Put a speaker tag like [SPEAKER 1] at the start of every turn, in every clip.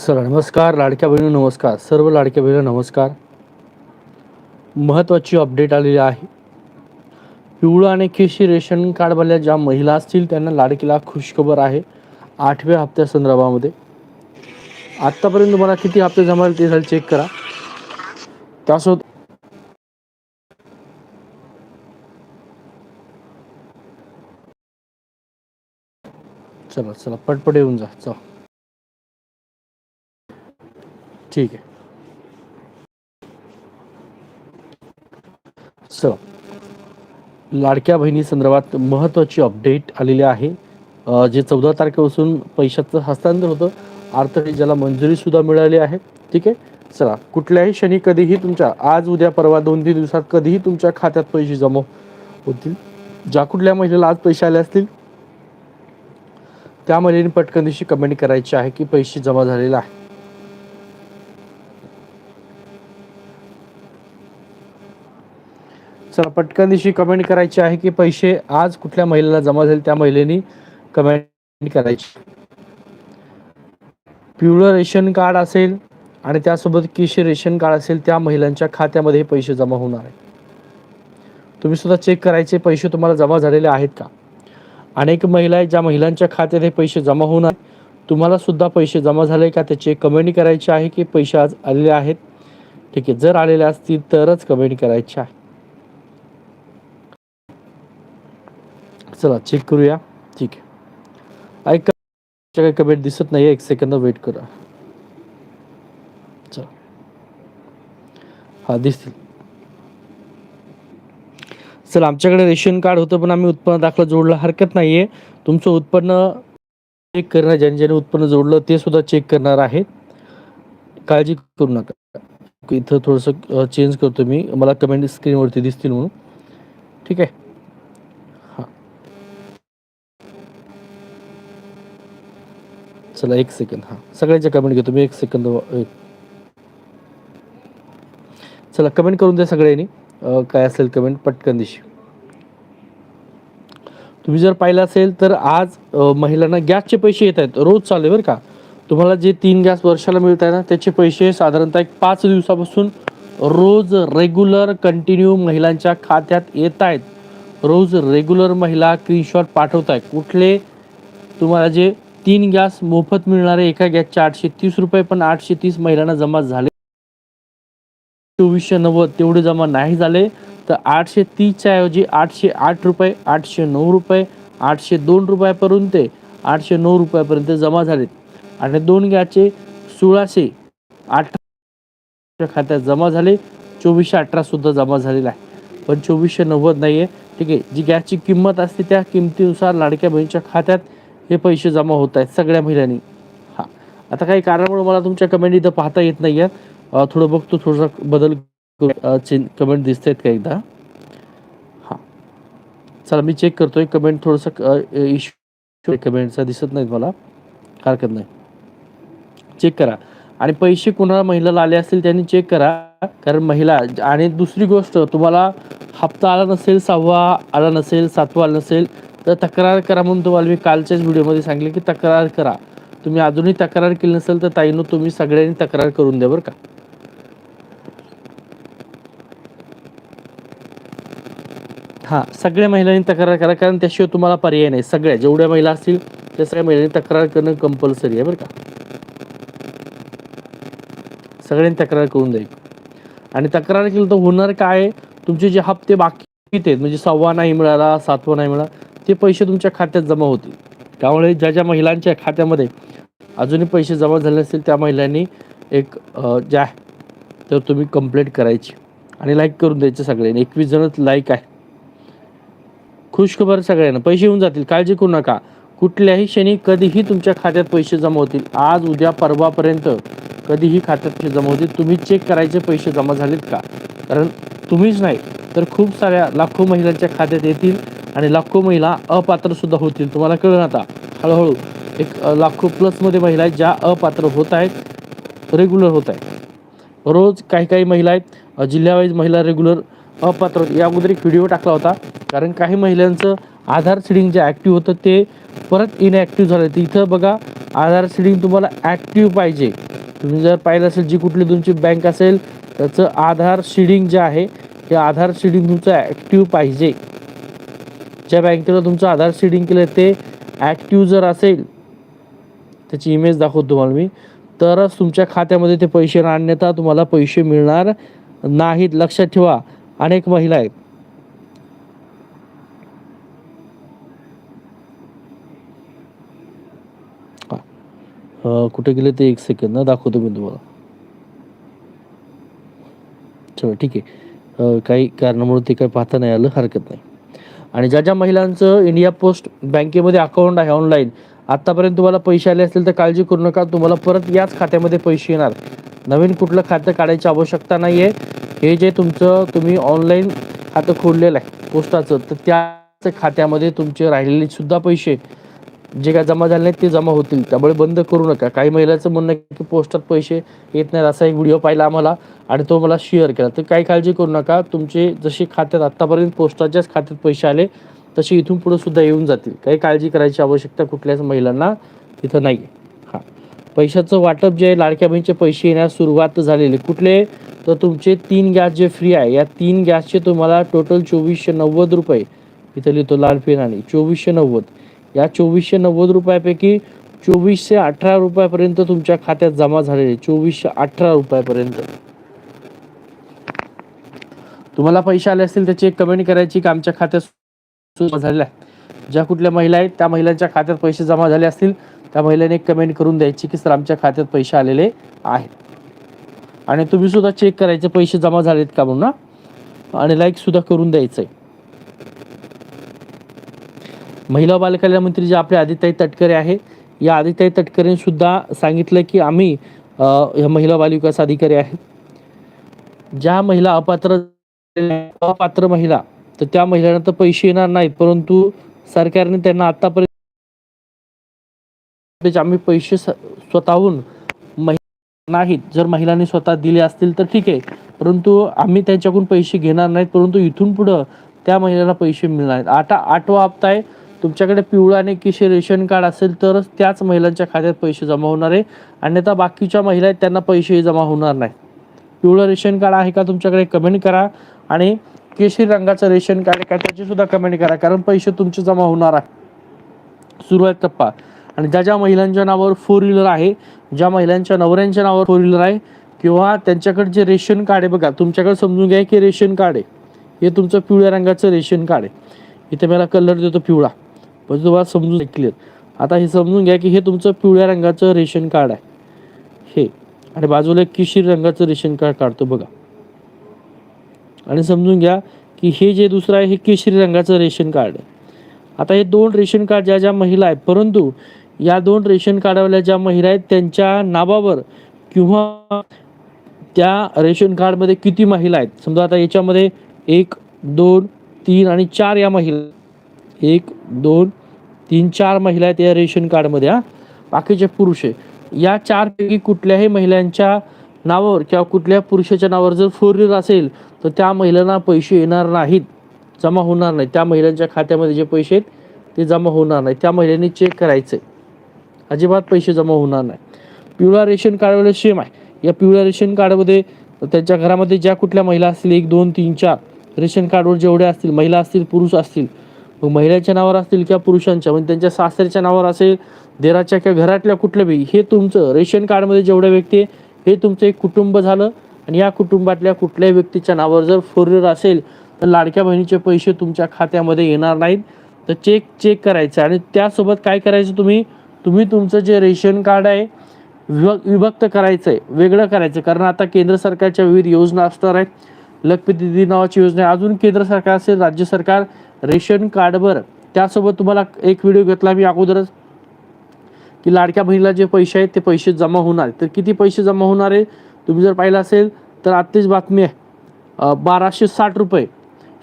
[SPEAKER 1] Sir नमस्कार लाडक्या बहिणी नमस्कार. सर्व लाडक्या बहिणी नमस्कार. महत्त्वाची अपडेट आलेली आहे. पिवळं आणि केशी रेशन कार्डवाल्या ज्या महिला असतील त्यांना लाडकीला खुशखबर आहे आठव्या हप्त्या संदर्भामध्ये. आत्तापर्यंत तुम्हाला किती हप्ते जमाल ते झाले चेक करा. त्यासोबत चला चला पटपट येऊन जा. चला. ठीक आहे. सर लाडक्या बहिणी संदर्भात महत्त्वाची अपडेट आलेली आहे. जे चौदा तारखेपासून पैशाचं हस्तांतर होतं अर्थात ज्याला मंजुरी सुद्धा मिळाली आहे. ठीक आहे? चला कुठल्याही क्षणी कधीही तुमच्या आज उद्या परवा दोन तीन दिवसात कधीही तुमच्या खात्यात पैसे जमा होतील. ज्या कुठल्या महिलेला आज पैसे आले असतील त्या महिलेने पटकन दिवशी कमेंट करायची आहे की पैसे जमा झालेले आहे चला पटकन दिवशी कमेंट करायची आहे की पैसे आज कुठल्या महिलेला जमा झाले त्या महिलेनी कमेंट करायची. पिवळं रेशन कार्ड असेल आणि त्यासोबत केशी रेशन कार्ड असेल त्या महिलांच्या खात्यामध्ये पैसे जमा होणार आहे तुम्ही सुद्धा चेक करायचे पैसे तुम्हाला जमा झालेले आहेत का? अनेक महिला आहेत ज्या महिलांच्या खात्यात हे पैसे जमा होणार तुम्हाला सुद्धा पैसे जमा झाले का? त्याचे कमेंट करायचे आहे की पैसे आज आलेले आहेत. ठीक आहे जर आलेले असतील तरच कमेंट करायचे आहे. चला चेक करूया. ठीक आहे. ऐका काही कमेंट दिसत नाही एक सेकंद वेट करा. चला. हा दिसतील. चला आमच्याकडे रेशन कार्ड होतं पण आम्ही उत्पन्न दाखला जोडला. हरकत नाहीये. तुमचं उत्पन्न चेक करणार ज्याने ज्याने उत्पन्न जोडलं ते सुद्धा चेक करणार आहे काळजी करू नका. इथं थोडंसं चेंज करतो मी. मला कमेंट स्क्रीनवरती दिसतील म्हणून. ठीक आहे. चला एक सेकंद हां सगळ्यांचे कमेंट घेतो. मी एक सेकंद चला कमेंट करून द्या सगळ्यांनी. काय असेल कमेंट पटकन दिशी. तुम्ही जर पाहिलं असेल तर आज महिलांना गॅसचे पैसे येत आहेत. रोज चालू आहे बरं का. तुम्हाला जे तीन गॅस वर्षाला मिळत आहे ना त्याचे पैसे साधारणतः एक पाच दिवसापासून रोज रेग्युलर कंटिन्यू महिलांच्या खात्यात येत आहेत. रोज रेग्युलर महिला स्क्रीनशॉट पाठवत आहे कुठले तुम्हाला जे तीन गॅस मोफत मिळणारे एका गॅसचे आठशे तीस रुपये पण आठशे तीस महिलांना जमा झाले. चोवीसशे नव्वद तेवढे जमा नाही झाले तर आठशे तीसच्या ऐवजी आठशे आठ रुपये आठशे नऊ रुपये आठशे दोन रुपयापर्यंत ते आठशे नऊ रुपयापर्यंत जमा झालेत आणि दोन गॅसचे सोळाशे अठरा खात्यात जमा झाले चोवीसशे अठरासुद्धा जमा झालेला आहे. पण चोवीसशे नव्वद नाही आहे ठीक आहे जी गॅसची किंमत असते त्या किमतीनुसार लाडक्या बहिणीच्या खात्यात हे पैसे जमा होत आहेत सगळ्या महिलांनी. हां. आता काही कारणामुळे मला तुमच्या कमेंट इथं पाहता येत नाही आहे थोडं बघतो थोडासा बदल कमेंट दिसत आहेत का एकदा? हां. चला मी चेक करतोय. कमेंट थोडंसं इश्यू कमेंटचा दिसत नाहीत मला. हरकत नाही. चेक करा. आणि पैसे कोणाला महिलाला आले असतील त्यांनी चेक करा. कारण महिला आणि दुसरी गोष्ट तुम्हाला हप्ता आला नसेल सहावा आला नसेल सातवा आला नसेल तर तक्रार करा म्हणून तुम्हाला मी कालच्याच व्हिडिओमध्ये सांगितले की तक्रार करा. तुम्ही अजूनही तक्रार केली नसेल तर ताईनो तुम्ही सगळ्यांनी तक्रार करून द्या बरं का. हां सगळ्या महिलांनी तक्रार करा कारण त्याशिवाय तुम्हाला पर्याय नाही. सगळ्या जेवढ्या महिला असतील त्या सगळ्या महिलांनी तक्रार करणं कंपल्सरी आहे बरं का. सगळ्यांनी तक्रार करून द्यायची आणि तक्रार केली तर होणार काय? तुमचे जे हप्ते बाकी आहेत म्हणजे सव्वा नाही मिळाला सातवा नाही मिळाला ते पैसे तुमच्या खात्यात जमा होतील. त्यामुळे ज्या ज्या महिलांच्या खात्यामध्ये अजूनही पैसे जमा झाले असतील त्या महिलांनी एक ज्या तर तुम्ही कंप्लेंट करायची. आणि लाईक करून द्यायचे सगळ्यांनी. एकवीस जणच लाईक आहे. खुशखबर सगळ्यांना. पैसे येऊन जातील. काळजी करू नका. कुठल्याही क्षणी कधीही तुमच्या खात्यात पैसे जमा होतील. आज उद्या परवापर्यंत कधीही खात्यात पैसे जमा होतील. तुम्ही चेक करायचे पैसे जमा झालेत का? कारण तुम्हीच नाही तर खूप साऱ्या लाखो महिलांच्या खात्यात येतील. आणि लाखो महिला अपात्र सुद्धा होतील तुम्हाला कळलं आता. हळूहळू एक लाखो प्लसमध्ये महिला आहेत ज्या अपात्र होत आहेत रेग्युलर होत आहेत. रोज काही काही महिला आहेत जिल्ह्यावाईज महिला रेग्युलर अपात्र. या अगोदर एक व्हिडिओ टाकला होता कारण काही महिलांचं आधार सिडिंग जे ॲक्टिव्ह होतं ते परत इनॲक्टिव्ह झालं. तर इथं बघा आधार सिडिंग तुम्हाला ॲक्टिव्ह पाहिजे. तुम्ही जर पाहिलं असेल जी कुठली तुमची बँक असेल त्याचं आधार सीडिंग जे आहे ते आधार सीडिंग तुमचं ॲक्टिव्ह पाहिजे. ज्या बँकेला तुमचं आधार सीडिंग केलं ते ॲक्टिव्ह जर असेल त्याची इमेज दाखवतो तुम्हाला मी तरच तुमच्या खात्यामध्ये ते पैसे आणण्याचा तुम्हाला पैसे मिळणार नाहीत. लक्षात ठेवा अनेक महिला आहेत. कुठे गेले ते एक सेकंद ना दाखवतो मी तुम्हाला. चला ठीक आहे. काही कारणामुळे ते काही पाहता नाही आलं हरकत नाही. आणि ज्या ज्या महिलांचं इंडिया पोस्ट बँकेमध्ये अकाउंट आहे ऑनलाईन आत्तापर्यंत तुम्हाला पैसे आले असतील तर काळजी करू नका. तुम्हाला परत याच खात्यामध्ये पैसे येणार. नवीन कुठलं खातं काढायची आवश्यकता नाही आहे हे जे तुमचं तुम्ही ऑनलाईन खातं खोललेलं आहे पोस्टाचं तर त्याच खात्यामध्ये तुमचे राहिलेले सुद्धा पैसे जे काय जमा झाले नाहीत ते जमा होतील. त्यामुळे बंद करू नका. काही महिलांचं म्हणणं की पोस्टात पैसे येत नाहीत असा एक व्हिडिओ पाहिला आम्हाला आणि तो मला शेअर केला. तर काही काळजी करू नका. तुमचे जसे खात्यात आत्तापर्यंत पोस्टाच्याच खात्यात पैसे आले तसे इथून पुढे सुद्धा येऊन जातील. काही काळजी करायची आवश्यकता कुठल्याच महिलांना तिथं नाही हां. पैशाचं वाटप जे आहे लाडक्या बहिणीचे पैसे येण्यास सुरुवात झालेली. कुठले? तर तुमचे तीन गॅस जे फ्री आहे या तीन गॅसचे तुम्हाला टोटल चोवीसशे नव्वद रुपये इथं लिहितो लाल पेनाने. चोवीसशे नव्वद. या चोवीसशे नव्वद रुपयापैकी चोवीसशे अठरा रुपयापर्यंत तुमच्या खात्यात जमा झालेले चोवीसशे अठरा रुपयापर्यंत. तुम्हाला पैसे आले असतील त्याची एक कमेंट करायची की आमच्या खात्यात झालेल्या आहे. ज्या कुठल्या महिला आहेत त्या महिलांच्या खात्यात पैसे जमा झाले असतील त्या महिलेने एक कमेंट करून द्यायची की सर आमच्या खात्यात पैसे आलेले आहेत. आणि तुम्ही सुद्धा चेक करायचे पैसे जमा झालेत का? म्हणून ना आणि लाईक सुद्धा करून द्यायचंय. महिला बालकल्याण मंत्री जे आपले आदिताई तटकरे आहे या आदिताई तटकरेने सुद्धा सांगितलं की आम्ही ह्या महिला बालविकास अधिकारी आहेत ज्या महिला अपात्र अपात्र महिला तर त्या महिलांना तर पैसे येणार नाहीत परंतु सरकारने त्यांना आतापर्यंत म्हणजे आम्ही पैसे स्वतःहून महि- नाहीत. जर महिलांनी स्वतः दिले असतील तर ठीक आहे परंतु आम्ही त्यांच्याकडून पैसे घेणार नाहीत परंतु इथून पुढं त्या महिलांना पैसे मिळणार आहेत आता आठवा हप्ता आहे तुमच्याकडे पिवळा आणि किशे रेशन कार्ड असेल तरच त्याच महिलांच्या खात्यात पैसे जमा होणार आहे. अन्यथा बाकीच्या महिला आहेत त्यांना पैसेही जमा होणार नाही. पिवळं रेशन कार्ड आहे का तुमच्याकडे कमेंट करा. आणि केशरी रंगाचं रेशन कार्ड आहे का त्याची सुद्धा कमेंट करा कारण पैसे तुमचे जमा होणार आहे. सुरुवात टप्पा. आणि ज्या ज्या महिलांच्या नावावर फोर व्हीलर आहे ज्या महिलांच्या नवऱ्यांच्या नावावर फोर व्हीलर आहे किंवा त्यांच्याकडे जे रेशन कार्ड आहे बघा तुमच्याकडे समजून घ्या की रेशन कार्ड आहे. हे तुमचं पिवळ्या रंगाचं रेशन कार्ड आहे. इथे मला कलर देतो पिवळा. पण तुम्हाला समजून क्लिअर आता हे समजून घ्या की हे तुमचं पिवळ्या रंगाचं रेशन कार्ड आहे. हे. आणि बाजूला एक किशीर रंगाचं रेशन कार्ड काढतो बघा. आणि समजून घ्या की हे जे दुसरं आहे हे केशरी रंगाचं रेशन कार्ड आहे. आता हे दोन रेशन कार्ड ज्या ज्या महिला आहेत परंतु या दोन रेशन कार्डवाल्या ज्या महिला आहेत त्यांच्या नावावर किंवा त्या रेशन कार्डमध्ये किती महिला आहेत? समजा आता याच्यामध्ये एक दोन तीन आणि चार या महिला एक दोन तीन चार महिला आहेत या रेशन कार्डमध्ये हा. बाकीचे पुरुष आहे. या चारपैकी कुठल्याही महिलांच्या नावावर किंवा कुठल्या पुरुषाच्या नावावर जर फोर व्हीलर असेल तर त्या महिलांना पैसे येणार नाहीत. जमा होणार नाही त्या महिलांच्या खात्यामध्ये जे पैसे आहेत ते जमा होणार नाही त्या महिलांनी चेक करायचं आहे अजिबात पैसे जमा होणार नाही. पिवळा रेशन कार्डवाले सेम आहे. या पिवळ्या रेशन कार्डमध्ये त्यांच्या घरामध्ये ज्या कुठल्या महिला असतील एक दोन तीन चार रेशन कार्डवर जेवढे असतील महिला असतील पुरुष असतील मग महिलांच्या नावावर असतील किंवा पुरुषांच्या म्हणजे त्यांच्या सासऱ्याच्या नावावर असेल देराच्या किंवा घरातल्या कुठल्या बी हे तुमचं रेशन कार्डमध्ये जेवढ्या व्यक्ती आहे हे तुमचं एक कुटुंब झालं. आणि या कुटुंबातल्या कुठल्याही व्यक्तीच्या नावावर जर फोर व्हीलर असेल तर लाडक्या बहिणीचे पैसे तुमच्या खात्यामध्ये येणार नाहीत. तर चेक चेक करायचं. आणि त्यासोबत काय करायचं तुम्ही? तुम्ही तुमचं जे रेशन कार्ड आहे विभक विभक्त करायचं आहे वेगळं करायचं कारण आता केंद्र सरकारच्या विविध योजना असणार आहेत. लखपती दिदी नावाची योजना आहे. अजून केंद्र सरकार असेल राज्य सरकार रेशन कार्डवर. त्यासोबत तुम्हाला एक व्हिडिओ घेतला मी अगोदरच की लाडक्या बहिणीला जे पैसे आहेत ते पैसे जमा होणार तर किती पैसे जमा होणार आहे? तुम्ही जर पाहिलं असेल तर आत्ताच बातमी आहे. बाराशे साठ रुपये.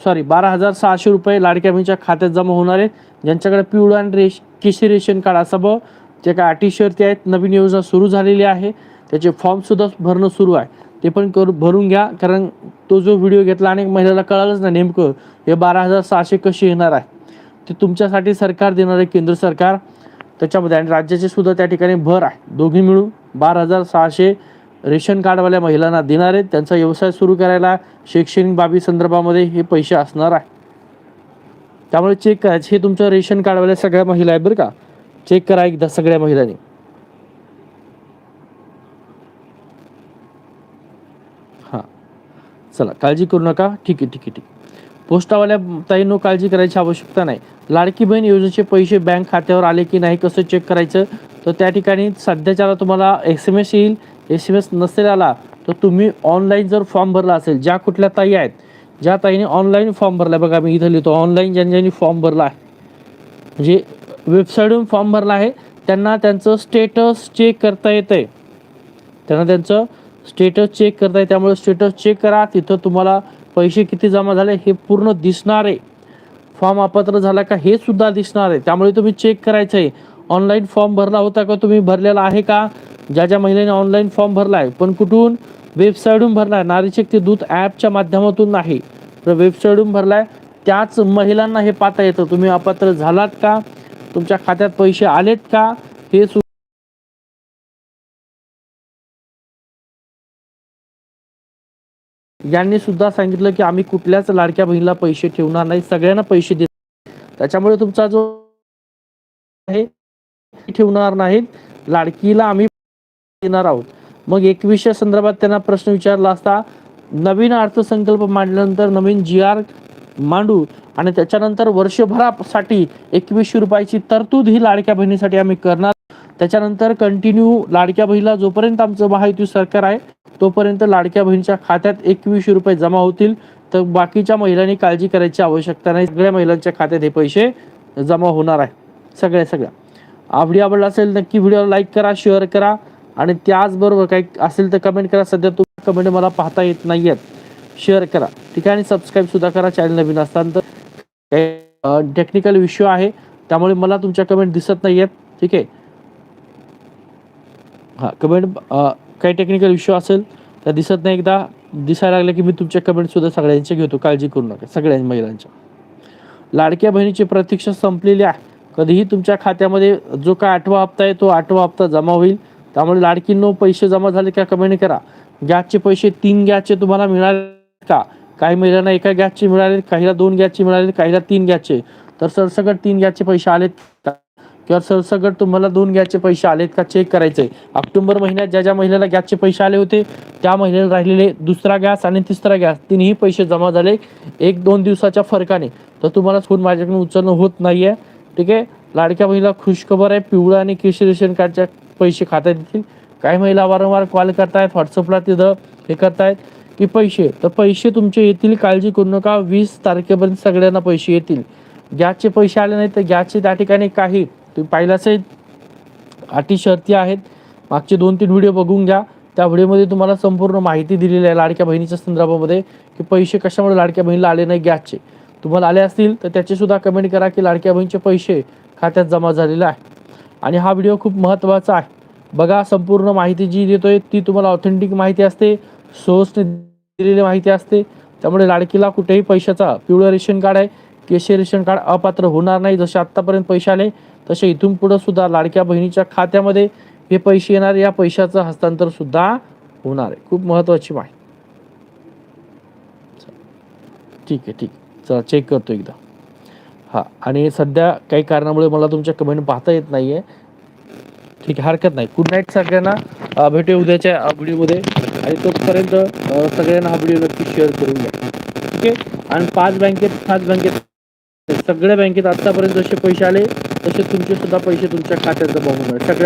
[SPEAKER 1] सॉरी बारा हजार सहाशे रुपये लाडक्या बहिणीच्या खात्यात जमा होणार आहे. ज्यांच्याकडे पिवळं आणि रेश केशरी रेशन कार्ड असा भाऊ जे काय अटीशर्ती आहेत नवीन योजना सुरू झालेली आहे. त्याचे फॉर्मसुद्धा भरणं सुरू आहे. ते पण करू भरून घ्या कारण तो जो व्हिडिओ घेतला आणि महिलेला कळालंच ना नेमकं हे बारा हजार सहाशे कसे येणार आहे? ते तुमच्यासाठी सरकार देणार आहे केंद्र सरकार. त्याच्यामध्ये आणि राज्याचे सुद्धा त्या ठिकाणी भर आहे. दोघी मिळून बारा हजार सहाशे रेशन कार्डवाल्या महिलांना देणार आहेत. त्यांचा व्यवसाय सुरू करायला शैक्षणिक बाबी संदर्भामध्ये हे पैसे असणार आहे. त्यामुळे चेक करायचे हे तुमचं रेशन कार्डवाल्या सगळ्या महिला आहेत बरं का? चेक करा एकदा सगळ्या महिलांनी. चला काळजी करू नका. ठीक आहे ठीक आहे ठीक आहे. पोस्टावाल्या ताईंनो काळजी करायची आवश्यकता नाही. लाडकी बहीण योजनेचे पैसे बँक खात्यावर आले की नाही कसं चेक करायचं? तर त्या ठिकाणी सध्याच्याला तुम्हाला एस एम एस येईल. एस एम एस नसेल आला तर तुम्ही ऑनलाईन जर फॉर्म भरला असेल ज्या कुठल्या ताई आहेत ज्या ताईने ऑनलाईन फॉर्म भरला बघा मी इथं लिहितो ऑनलाईन ज्यांनी ज्यांनी फॉर्म भरला आहे म्हणजे वेबसाईटवरून फॉर्म भरला आहे त्यांना त्यांचं स्टेटस चेक करता येतं आहे त्यांना त्यांचं स्टेटस चेक करता त्यामुळे स्टेटस चेक करा. तिथं तुम्हाला पैसे किती जमा झाले हे पूर्ण दिसणार आहे. फॉर्म अपात्र झाला का हे सुद्धा दिसणार आहे. त्यामुळे तुम्ही चेक करायचं आहे ऑनलाईन फॉर्म भरला होता का तुम्ही? भरलेला आहे का? ज्या ज्या महिलेने ऑनलाईन फॉर्म भरला आहे पण कुठून? वेबसाईटहून भरला आहे नारी शक्ती दूत ॲपच्या माध्यमातून नाही. तर वेबसाईटहून भरला आहे त्याच महिलांना हे पाहता येतं. तुम्ही अपात्र झालात का? तुमच्या खात्यात पैसे आलेत का? हे यांनी सुद्धा सांगितलं की आम्ही कुठल्याच लाडक्या बहिणीला पैसे ठेवणार नाही सगळ्यांना पैसे देत त्याच्यामुळे तुमचा जो आहे ठेवणार नाहीत. लाडकीला आम्ही देणार आहोत. मग एकवीसच्या संदर्भात त्यांना प्रश्न विचारला असता नवीन अर्थसंकल्प मांडल्यानंतर नवीन जी आर मांडू आणि त्याच्यानंतर वर्षभरासाठी एकवीसशे रुपयाची तरतूद ही लाडक्या बहिणीसाठी आम्ही करणार त्याच्यानंतर कंटिन्यू लाडक्या बहिणीला जोपर्यंत आमचं महायुती सरकार आहे तोपर्यंत लाडक्या बहिणीच्या खात्यात एकवीसशे रुपये जमा होतील. तर बाकीच्या महिलांनी काळजी करायची आवश्यकता नाही. सगळ्या महिलांच्या खात्यात हे पैसे जमा होणार आहे. सगळ्या सगळ्या. हा व्हिडिओ आवडला असेल नक्की व्हिडिओला लाईक करा शेअर करा. आणि त्याचबरोबर काही असेल तर कमेंट करा. सध्या तुम्ही कमेंट मला पाहता येत नाही आहेत शेअर करा. ठीक आहे आणि सबस्क्राईब सुद्धा करा. चॅनल नवीन असताना तर टेक्निकल इश्यू आहे. त्यामुळे मला तुमच्या कमेंट दिसत नाही आहेत ठीक आहे? हां कमेंट काही टेक्निकल इश्यू असेल तर दिसत नाही एकदा. दिसायला लागलं की मी तुमच्या कमेंटसुद्धा सगळ्यांच्या घेतो. काळजी करू नका सगळ्या महिलांच्या. लाडक्या बहिणीची प्रतीक्षा संपलेली आहे. कधीही तुमच्या खात्यामध्ये जो काय आठवा हप्ता आहे तो आठवा हप्ता जमा होईल. त्यामुळे लाडकींनो पैसे जमा झाले का कमेंट करा. गॅसचे पैसे तीन गॅसचे तुम्हाला मिळाले का? काही महिलांना एका गॅसचे मिळाले काहीला दोन गॅसचे मिळाले काहीला तीन गॅसचे. तर सरसकट तीन गॅसचे पैसे आलेत का? किंवा सरसकट तुम्हाला दोन गॅसचे पैसे आलेत का चेक करायचे ऑक्टोबर महिन्यात ज्या ज्या महिलेला गॅसचे पैसे आले होते त्या महिलेला राहिलेले दुसरा गॅस आणि तिसरा गॅस तिन्ही पैसे जमा झाले एक दोन दिवसाच्या फरकाने. तर तुम्हाला फोन माझ्याकडून उचलणं होत नाही आहे ठीक आहे? लाडक्या महिला खुशखबर आहे पिवळा आणि केशरी रेशन कार्डच्या पैसे खात्यात येतील. काही महिला वारंवार कॉल करतायत व्हॉट्सअपला तिथं हे करतायत की पैसे. तर पैसे तुमचे येतील काळजी करू नका. वीस तारखेपर्यंत सगळ्यांना पैसे येतील. गॅसचे पैसे आले नाही तर गॅसचे त्या ठिकाणी काही तुम्ही पाहिलं असेल अटी शर्ती आहेत. मागचे दोन तीन व्हिडिओ बघून घ्या. त्या व्हिडिओमध्ये तुम्हाला संपूर्ण माहिती दिलेली आहे लाडक्या बहिणीच्या संदर्भामध्ये की पैसे कशामुळे लाडक्या बहिणीला आले नाही गॅसचे. तुम्हाला आले असतील तर त्याचे सुद्धा कमेंट करा की लाडक्या बहिणीचे पैसे खात्यात जमा झालेले आहे. आणि हा व्हिडिओ खूप महत्त्वाचा आहे. बघा संपूर्ण माहिती जी देतोय ती तुम्हाला ऑथेंटिक माहिती असते सोर्सने दिलेली माहिती असते. त्यामुळे लाडकीला कुठेही पैशाचा पिवळं रेशन कार्ड आहे केशरी रेशन कार्ड अपात्र होणार नाही. जसे आत्तापर्यंत पैसे आले तसे इथून पुढं सुद्धा लाडक्या बहिणीच्या खात्यामध्ये हे पैसे येणार या पैशाचं हस्तांतर सुद्धा होणार आहे. खूप महत्त्वाची माहिती. ठीक आहे ठीक चला चेक करतो एकदा. हां आणि सध्या काही कारणामुळे मला तुमच्या कमेंट पाहता येत नाही आहे ठीक आहे हरकत नाही. गुड नाईट सगळ्यांना. भेटू भेटूया उद्याच्या व्हिडिओमध्ये. आणि तोपर्यंत सगळ्यांना हा व्हिडिओ नक्की शेअर करून घ्या ठीक आहे? आणि पाच बँकेत पाच बँकेत सगळ्या बँकेत आत्तापर्यंत जसे पैसे आले तसे तुमचे सुद्धा पैसे तुमच्या खात्यात जमा होणार. सगळ्या